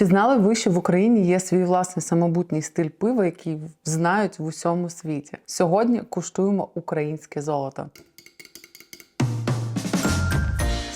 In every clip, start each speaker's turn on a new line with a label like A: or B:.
A: Чи знали ви, що в Україні є свій власний самобутній стиль пива, який знають в усьому світі? Сьогодні куштуємо українське золото.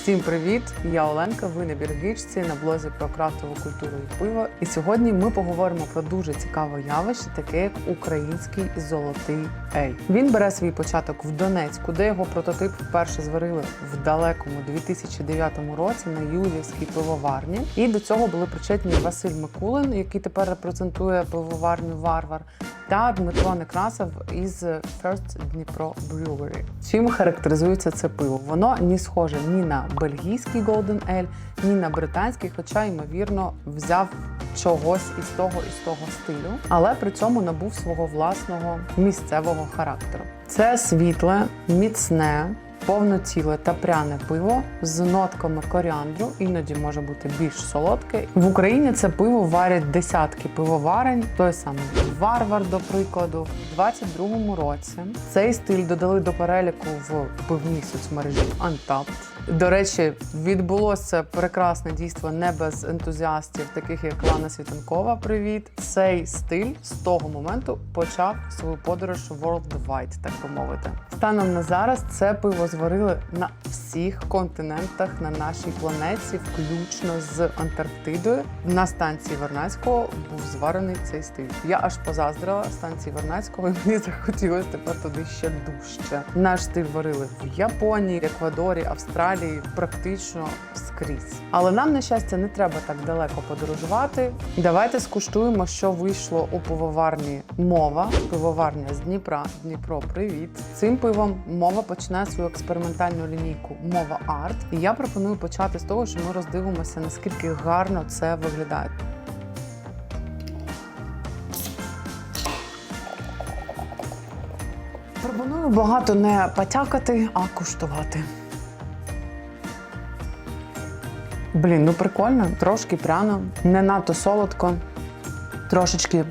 A: Всім привіт! Я Оленка. Ви на Біргичці на блозі про крафтову культуру і пиво. І сьогодні ми поговоримо про дуже цікаве явище, таке як український золотий ель. Він бере свій початок в Донецьку, де його прототип вперше зварили в далекому 2009 році на Юлівській пивоварні. І до цього були причетні Василь Микулин, який тепер репрезентує пивоварню Варвар, та Дмитро Некрасов із First Dnipro Brewery. Чим характеризується це пиво? Воно ні схоже ні на бельгійський Golden Ale, ні на британський, хоча ймовірно взяв чогось із того із того стилю, але при цьому набув свого власного місцевого характеру. Це світле, міцне. Повноціле та пряне пиво з нотками коріандру, іноді може бути більш солодке. В Україні це пиво варять десятки пивоварень. Той самий Варвар, до прикладу, в 22-му році цей стиль додали до переліку в пивній соцмережі Untapped. До речі, відбулося прекрасне дійство не без ентузіастів, таких як Лана Світанкова. Привіт! Цей стиль з того моменту почав свою подорож worldwide, так би мовити. Станом на зараз це пиво зварили на всіх континентах на нашій планеті, включно з Антарктидою. На станції Вернадського був зварений цей стиль. Я аж позаздрила станції Вернадського, і мені захотілося тепер туди ще дужче. Наш стиль варили в Японії, Еквадорі, Австралії, практично скрізь. Але нам, на щастя, не треба так далеко подорожувати. Давайте скуштуємо, що вийшло у пивоварні мова. Пивоварня з Дніпра. Дніпро, привіт! Цим пивом мова починає свою експериментальну лінійку Мова Арт. І я пропоную почати з того, що ми роздивимося, наскільки гарно це виглядає. Пропоную багато не потякати, а куштувати. Блін, ну прикольно, трошки пряно, не надто солодко, трошечки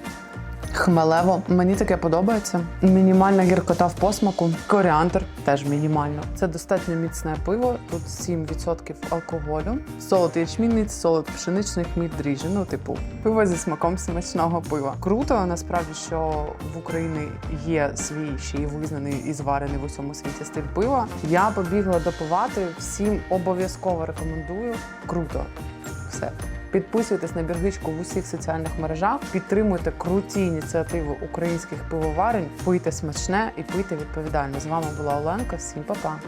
A: хмелево. Мені таке подобається. Мінімальна гіркота в посмаку. Коріандр теж мінімально. Це достатньо міцне пиво. Тут 7% алкоголю. Солод ячмінний, солод пшеничний, хміль дріжджі. Ну, типу, пиво зі смаком смачного пива. Круто, насправді, що в Україні є свій ще й визнаний і зварений в усьому світі стиль пива. Я побігла допивати. Всім обов'язково рекомендую. Круто. Все. Підписуйтесь на біргичку в усіх соціальних мережах, підтримуйте круті ініціативи українських пивоварень, пийте смачне і пийте відповідально. З вами була Оленка. Всім па-па!